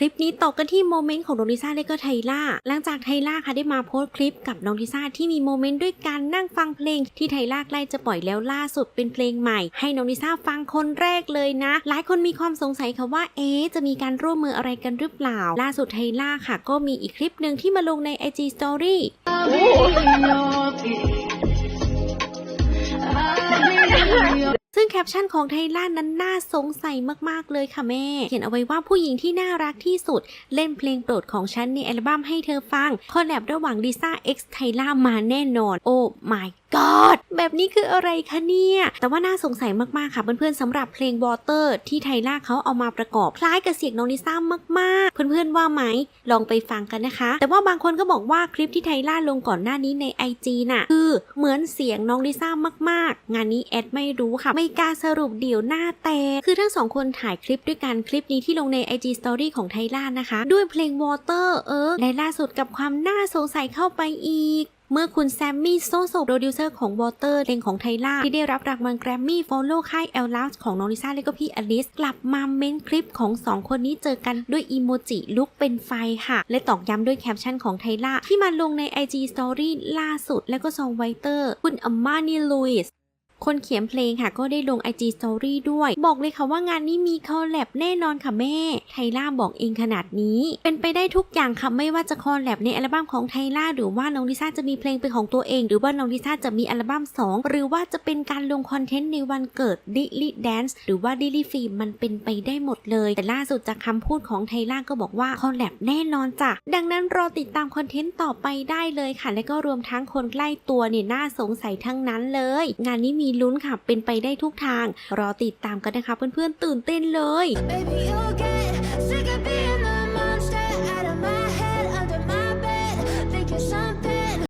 คลิปนี้ตกกันที่โมเมนต์ของน้องลิซ่าและก็ไทล่า หลังจากไทล่าค่ะได้มาโพสต์คลิปกับน้องลิซ่าที่มีโมเมนต์ด้วยการนั่งฟังเพลงที่ไทล่าใกล้จะปล่อยแล้วล่าสุดเป็นเพลงใหม่ ให้น้องลิซ่าฟังคนแรกเลยนะ หลายคนมีความสงสัยค่ะว่าเอ๊จะมีการร่วมมืออะไรกันหรือเปล่า ล่าสุดไทล่าค่ะ ก็มีอีกคลิปหนึ่งที่มาลงใน IG Story งแคปชั่นของไทล่านั้นน่าสงสัยมากๆเลยค่ะแม่ เขียนเอาไว้ว่าผู้หญิงที่น่ารักที่สุด เล่นเพลงโปรดของฉันในอัลบั้มให้เธอฟัง คอลแลบระหว่างลิซ่า X ไทล่ามาแน่นอน โอ้ my god แบบนี้คืออะไรคะเนี่ย แต่ว่าน่าสงสัยมากๆค่ะเพื่อนๆสำหรับเพลง Water ที่ไทล่าเขาเอามาประกอบคล้ายกับเสียงน้องลิซ่ามาก ๆ เพื่อนๆว่าไหมลองไปฟังกันนะคะ แต่ว่าบางคนก็บอกว่าคลิปที่ไทล่าลงก่อนหน้านี้ใน IG น่ะ คือเหมือนเสียงน้องลิซ่ามากๆ งานนี้แอดไม่รู้ค่ะ ไม่กล้าสรุปเดี๋ยวหน้าแตกคือทั้งสองคนถ่ายคลิปด้วยกันคลิปนี้ที่ลงใน IG Story ของไทล่านะคะ ด้วยเพลง Water เออและล่าสุดกับความน่าสงสัยเข้าไปอีก เมื่อคุณแซมมี่โซโซโปรดิวเซอร์ของวอเตอร์เพลงของไทล่าที่ได้รับรางวัลแกรมมี่โฟลโล่ค่ายเอลลาสของน้องลิซ่าและก็พี่อลิส กลับมาเม้นคลิปของสองคนนี้เจอกันด้วยอีโมจิลุกเป็นไฟค่ะ และตอกย้ำด้วยแคปชั่นของไทล่าที่มาลงใน IG Story ล่าสุด และก็ซองไวเตอร์ คุณอัมมานีลุยส์ คนเขียนเพลงค่ะก็ได้ลง IG Story ด้วย บอกเลยค่ะว่างานนี้มีคอลแลบแน่นอนค่ะแม่ ไทล่าบอกเองขนาดนี้ เป็นไปได้ทุกอย่างค่ะไม่ว่าจะคอลแลบในอัลบั้มของไทล่าหรือว่าน้องลิซ่าจะมีเพลงเป็นของตัวเอง หรือว่าน้องลิซ่าจะมีอัลบั้ม 2 หรือว่าจะเป็นการลงคอนเทนต์ในวันเกิดดิลิแดนซ์หรือว่าดิลิฟิล์มมันเป็นไปได้หมดเลย แต่ล่าสุดจากคำพูดของไทล่าก็บอกว่าคอลแลบแน่นอนจ้ะดังนั้นรอติดตามคอนเทนต์ต่อไปได้เลยค่ะ และก็รวมทั้งคนใกล้ตัวเนี่ยน่าสงสัยทั้งนั้นเลย งานนี้มีลุ้นค่ะ เป็นไปได้ทุกทาง รอติดตามกันนะคะ เพื่อนๆตื่นเต้นเลย Baby,